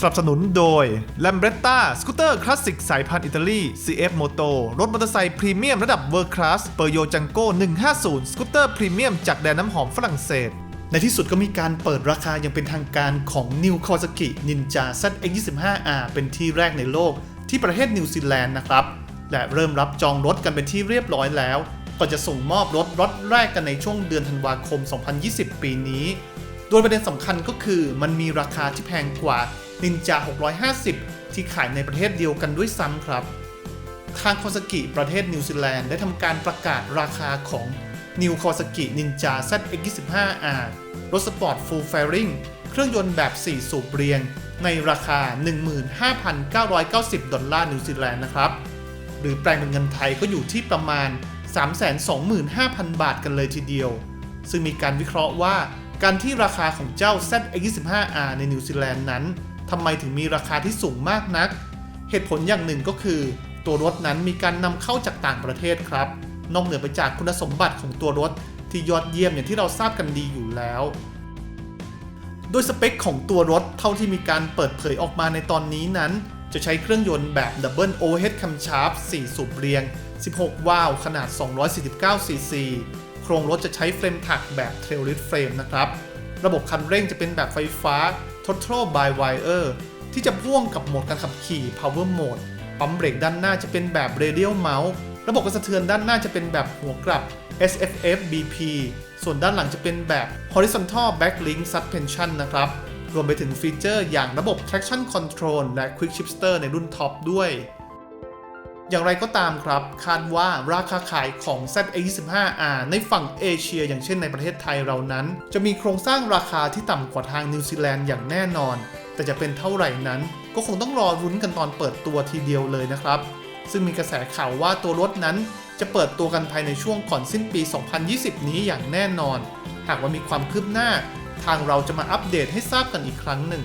สนับสนุนโดย l a m b r e t t a สกูตเตอร์คลาสสิกสายพันธุ์อิตาลี CF Moto รถมอเตอร์ไซค์พรีเมียมระดับ World Class เปอร์โยจังโก้150 สกูตเตอร์พรีเมียมจากแดนน้ำหอมฝรั่งเศสในที่สุดก็มีการเปิดราคาอย่างเป็นทางการของ New Kawasaki Ninja ZX25R เป็นที่แรกในโลกที่ประเทศนิวซีแลนด์นะครับ และเริ่มรับจองรถกันเป็นที่เรียบร้อยแล้ว ก็จะส่งมอบรถรถแรกกันในช่วงเดือนธันวาคม 2020 ปีนี้ โดยประเด็นสำคัญก็คือมันมีราคาที่แพงกว่า Ninja 650 ที่ขายในประเทศเดียวกันด้วยซ้ำครับ ทางคอสกิประเทศนิวซีแลนด์ได้ทำการประกาศราคาของ New Kawasaki Ninja ZX25R รถสปอร์ต Full Fairing เครื่องยนต์แบบ 4 สูบเรียง ในราคา 15,990 ดอลลาร์นิวซีแลนด์นะครับ หรือแปลงเป็นเงินไทยก็อยู่ที่ประมาณ 325,000 บาทกันเลยทีเดียว ซึ่งมีการวิเคราะห์ว่าการที่ราคาของเจ้า ZX25R ในนิวซีแลนด์นั้น ทำไมถึงมีราคาที่สูงมากนัก เหตุผลอย่างหนึ่งก็คือ ตัวรถนั้นมีการนำเข้าจากต่างประเทศครับ นอกเหนือไปจากคุณสมบัติของตัวรถที่ยอดเยี่ยมอย่างที่เราทราบกันดีอยู่แล้ว โดยสเปคของตัวรถเท่าที่มีการเปิดเผยออกมาในตอนนี้นั้น จะใช้เครื่องยนต์แบบ Double Overhead Camshaft 4 สูบเรียง 16 วาล์วขนาด 249ซีซีโครงรถจะใช้เฟรมถักแบบ Traillit Frame นะครับ ระบบคันเร่งจะเป็นแบบไฟฟ้า Total by Wire ที่จะพ่วงกับโหมดการขับขี่ Power Mode ปั๊มเบรกด้านหน้าจะเป็นแบบ Radial Mount ระบบกระสะเทือนด้านหน้าจะเป็นแบบหัวกลับ SFF BP ส่วนด้านหลังจะเป็นแบบ Horizontal Backlink Suspension นะครับ รวมไปถึงฟีเจอร์อย่างระบบ Traction Control และ Quick Shifter ในรุ่นท็อปด้วย อย่างไรก็ตามครับ คาดว่าราคาขายของ ZA25R ในฝั่งเอเชีย อย่างเช่นในประเทศไทยเรานั้น จะมีโครงสร้างราคาที่ต่ำกว่าทางนิวซีแลนด์อย่างแน่นอน แต่จะเป็นเท่าไหร่นั้น ก็คงต้องรอรุ้นกันตอนเปิดตัวทีเดียวเลยนะครับ ซึ่งมีกระแสข่าวว่าตัวรถนั้น จะเปิดตัวกันภายในช่วงก่อนสิ้นปี 2020 นี้อย่างแน่นอน หากว่ามีความคืบหน้า ทางเราจะมาอัปเดตให้ทราบกันอีกครั้งหนึ่ง